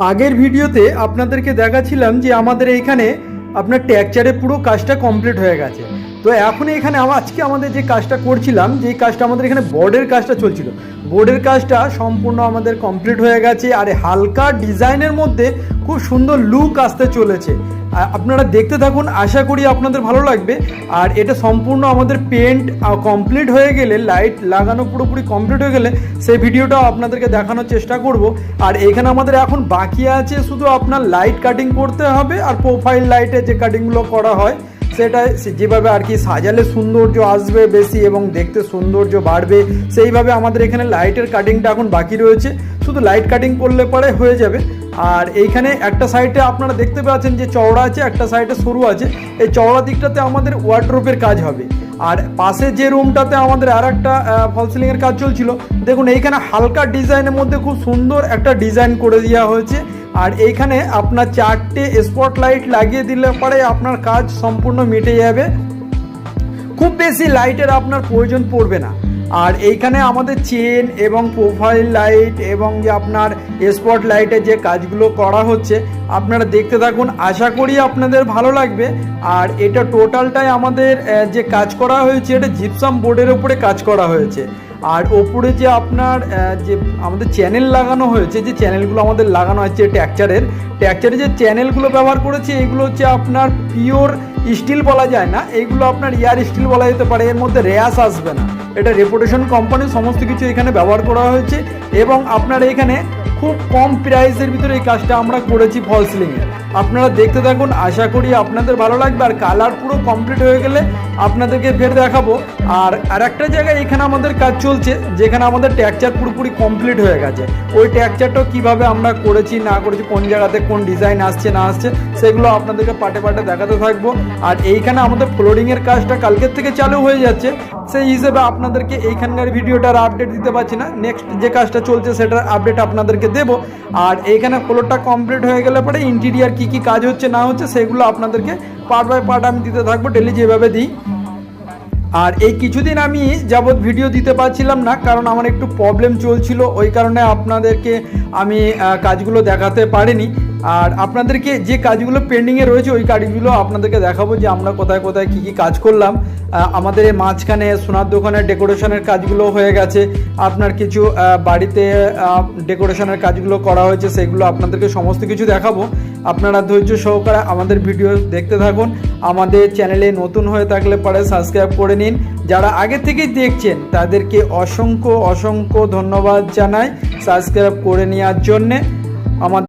আগের ভিডিওতে আপনাদেরকে দেখাচ্ছিলাম যে আমাদের এইখানে আপনার ট্যাকচারে পুরো কাজটা কমপ্লিট হয়ে গেছে। তো এখন এখানে আজকে আমাদের যে কাজটা করছিলাম যেই কাজটা আমাদের এখানে বোর্ডের কাজটা চলছিল। বোর্ডের কাজটা সম্পূর্ণ আমাদের কমপ্লিট হয়ে গেছে, আর হালকা ডিজাইনের মধ্যে খুব সুন্দর লুক আসতে চলেছে। আপনারা দেখতে থাকুন, আশা করি আপনাদের ভালো লাগবে। আর এটা সম্পূর্ণ আমাদের পেন্ট কমপ্লিট হয়ে গেলে লাইট লাগানো পুরোপুরি কমপ্লিট হয়ে গেলে, সেই ভিডিওটাও আপনাদেরকে দেখানোর চেষ্টা করব। আর এখানে আমাদের এখন বাকি আছে শুধু আপনার লাইট কাটিং করতে হবে, আর প্রোফাইল লাইটে যে কাটিংগুলো করা হয় সেটা যেভাবে আর কি সাজালে সৌন্দর্য আসবে বেশি এবং দেখতে সৌন্দর্য বাড়বে, সেইভাবে আমাদের এখানে লাইটের কাটিংটা এখন বাকি রয়েছে। শুধু লাইট কাটিং করলে পরে হয়ে যাবে। আর এইখানে একটা সাইডে আপনারা দেখতে পাচ্ছেন যে চওড়া আছে, একটা সাইডে সরু আছে। এই চওড়া দিকটাতে আমাদের ওয়ার্ড্রোপের কাজ হবে। আর পাশে যে রুমটাতে আমাদের আর একটা ফল সিলিংয়ের কাজ চলছিল, দেখুন এইখানে হালকা ডিজাইনের মধ্যে খুব সুন্দর একটা ডিজাইন করে দেওয়া হয়েছে। আর এইখানে আপনার চারটে স্পট লাইট লাগিয়ে দিলে পরে আপনার কাজ সম্পূর্ণ মিটে যাবে। খুব বেশি লাইটের আপনার প্রয়োজন পড়বে না। আর এইখানে আমাদের চেন এবং প্রোফাইল লাইট এবং যে আপনার স্পট লাইটের যে কাজগুলো করা হচ্ছে, আপনারা দেখতে থাকুন। আশা করি আপনাদের ভালো লাগবে। আর এটা টোটালটাই আমাদের যে কাজ করা হয়েছে, এটা জিপসাম বোর্ডের উপরে কাজ করা হয়েছে। আর ওপরে যে আপনার যে আমাদের চ্যানেল লাগানো হয়েছে, যে চ্যানেলগুলো আমাদের লাগানো হয়েছে ট্যাকচারের ট্যাকচারে যে চ্যানেলগুলো ব্যবহার করেছে, এগুলো হচ্ছে আপনার পিওর স্টিল বলা যায় না এইগুলো আপনার ইয়ার স্টিল বলা যেতে পারে, এর মধ্যে র্যাস আসবে না। এটা রেপুটেশন কোম্পানি সমস্ত কিছু এখানে ব্যবহার করা হয়েছে এবং আপনার এখানে খুব কম প্রাইসের ভিতরে এই কাজটা আমরা করেছি ফল সিলিংয়ে আপনারা দেখতে থাকুন, আশা করি আপনাদের ভালো লাগবে। আর কালার পুরো কমপ্লিট হয়ে গেলে আপনাদেরকে ফের দেখাবো। আর আর একটা জায়গায় এখানে আমাদের কাজ চলছে, যেখানে আমাদের ট্যাকচার পুরোপুরি কমপ্লিট হয়ে গেছে। ওই ট্যাকচারটাও কীভাবে আমরা করেছি, না করেছি, কোন জায়গাতে কোন ডিজাইন আসছে, না আসছে, সেগুলো আপনাদেরকে পাটে পাটে দেখাতে থাকব। আর এইখানে আমাদের ফ্লোরিংয়ের কাজটা কালকের থেকে চালু হয়ে যাচ্ছে। সেই হিসেবে আপনাদেরকে এইখানকার ভিডিওটার আপডেট দিতে পারছি না। নেক্সট যে কাজটা চলছে, সেটার আপডেট আপনাদেরকে দেবো। আর এইখানে ফ্লোরটা কমপ্লিট হয়ে গেলে পরে ইন্টিরিয়ার কি কি কাজ হচ্ছে, না হচ্ছে, সেগুলো আপনাদেরকে পার্ট বাই পার্ট আমি দিতে থাকব ডেলি যেভাবে দিই। আর এই কিছুদিন আমি যাবৎ ভিডিও দিতে পারছিলাম না, কারণ আমার একটু প্রবলেম চলছিল, ওই কারণে আপনাদেরকে আমি কাজগুলো দেখাতে পারিনি। আর আপনাদেরকে যে কাজগুলো পেন্ডিংয়ে রয়েছে, ওই কাজগুলো আপনাদেরকে দেখাবো যে আমরা কোথায় কোথায় কী কী কাজ করলাম। আমাদের এই মাঝখানে সোনার দোকানের ডেকোরেশনের কাজগুলো হয়ে গেছে। আপনার কিছু বাড়িতে ডেকোরেশনের কাজগুলো করা হয়েছে, সেগুলো আপনাদেরকে সমস্ত কিছু দেখাবো। আপনারা ধৈর্য সহকারে আমাদের ভিডিও দেখতে থাকুন। আমাদের চ্যানেলে নতুন হয়ে থাকলে পরে সাবস্ক্রাইব করে নিন। যারা আগে থেকেই দেখছেন, তাদেরকে অসংখ্য অসংখ্য ধন্যবাদ জানাই সাবস্ক্রাইব করে নেওয়ার জন্যে। আমাদের